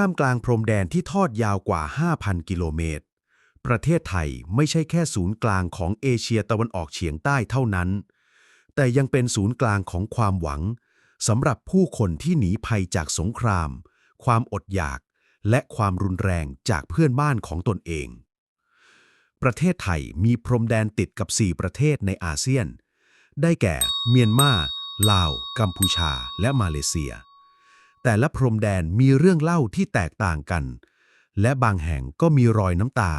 ท่ามกลางพรมแดนที่ทอดยาวกว่า 5,000 กิโลเมตร ประเทศไทยไม่ใช่แค่ศูนย์กลางของเอเชียตะวันออกเฉียงใต้เท่านั้น แต่ยังเป็นศูนย์กลางของความหวังสำหรับผู้คนที่หนีภัยจากสงคราม ความอดอยาก และความรุนแรงจากเพื่อนบ้านของตนเอง ประเทศไทยมีพรมแดนติดกับ 4 ประเทศในอาเซียน ได้แก่ เมียนมา ลาว กัมพูชา และมาเลเซีย แต่ละพรมแดนมีเรื่องเล่าที่แตกต่างกัน และบางแห่งก็มีรอยน้ำตา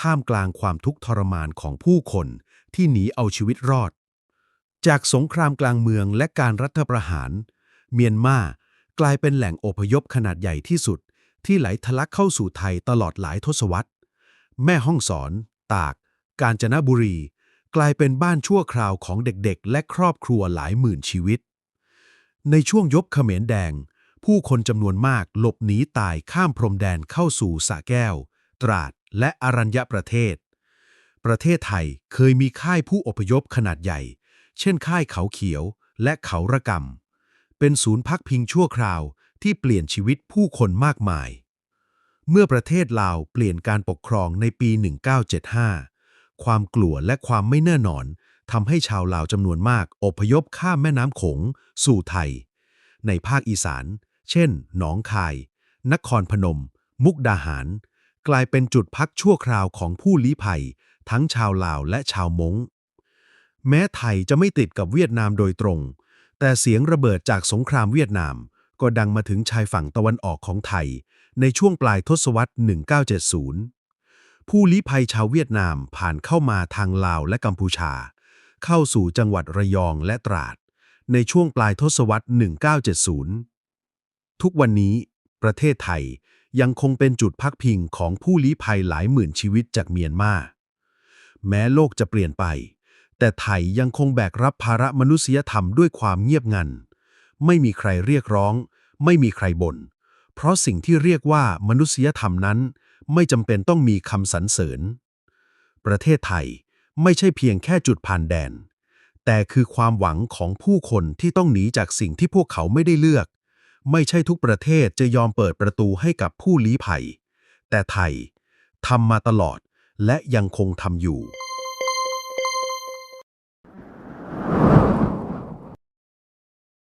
ท่ามกลางความทุกข์ทรมานของผู้คนที่หนีเอาชีวิตรอด จากสงครามกลางเมืองและการรัฐประหาร เมียนมากลายเป็นแหล่งอพยพขนาดใหญ่ที่สุด ที่ไหลทะลักเข้าสู่ไทยตลอดหลายทศวรรษ แม่ห้องสอน ตาก กาญจนบุรี กลายเป็นบ้านชั่วคราวของเด็กๆ และครอบครัวหลายหมื่นชีวิต ในช่วงยบเขมรแดง ผู้คนจำนวนมากหลบหนีตายข้ามพรมแดนเข้าสู่สะแก้ว ตราด และอรัญญประเทศ ประเทศไทยเคยมีค่ายผู้อพยพขนาดใหญ่ เช่นค่ายเขาเขียวและเขาระกำเป็นศูนย์พักพิงชั่วคราวที่เปลี่ยนชีวิตผู้คนมากมาย เมื่อประเทศลาวเปลี่ยนการปกครองในปี 1975 ความกลัวและความไม่แน่นอนทำให้ชาวลาวจำนวนมากอพยพข้ามแม่น้ำโขงสู่ไทย ในภาคอีสาน เช่น หนองคาย นครพนม มุกดาหาร กลายเป็นจุดพักชั่วคราวของผู้ลี้ภัย ทั้งชาวลาวและชาวมง้ง แม้ไทยจะไม่ติดกับเวียดนามโดยตรง แต่เสียงระเบิดจากสงครามเวียดนาม ก็ดังมาถึงชายฝั่งตะวันออกของไทย ในช่วงปลายทศวรรษ 1970 ผู้ลี้ภัยชาวเวียดนามผ่านเข้ามาทางลาวและกัมพูชา เข้าสู่จังหวัดระยองและตราดในช่วงปลายทศวรรษ 1970 ทุกวันนี้ ประเทศไทยยังคงเป็นจุดพักพิงของผู้ลี้ภัยหลายหมื่นชีวิตจากเมียนมา แม้โลกจะเปลี่ยนไป แต่ไทยยังคงแบกรับภาระมนุษยธรรมด้วยความเงียบงัน ไม่มีใครเรียกร้อง ไม่มีใครบ่น เพราะสิ่งที่เรียกว่ามนุษยธรรมนั้น ไม่จำเป็นต้องมีคำสรรเสริญ ประเทศไทยไม่ใช่เพียงแค่จุดผ่านแดน แต่คือความหวังของผู้คนที่ต้องหนีจากสิ่งที่พวกเขาไม่ได้เลือก ไม่ใช่ทุกประเทศจะยอมเปิดประตูให้กับผู้ลี้ภัย แต่ไทยทำมาตลอดและยังคงทำอยู่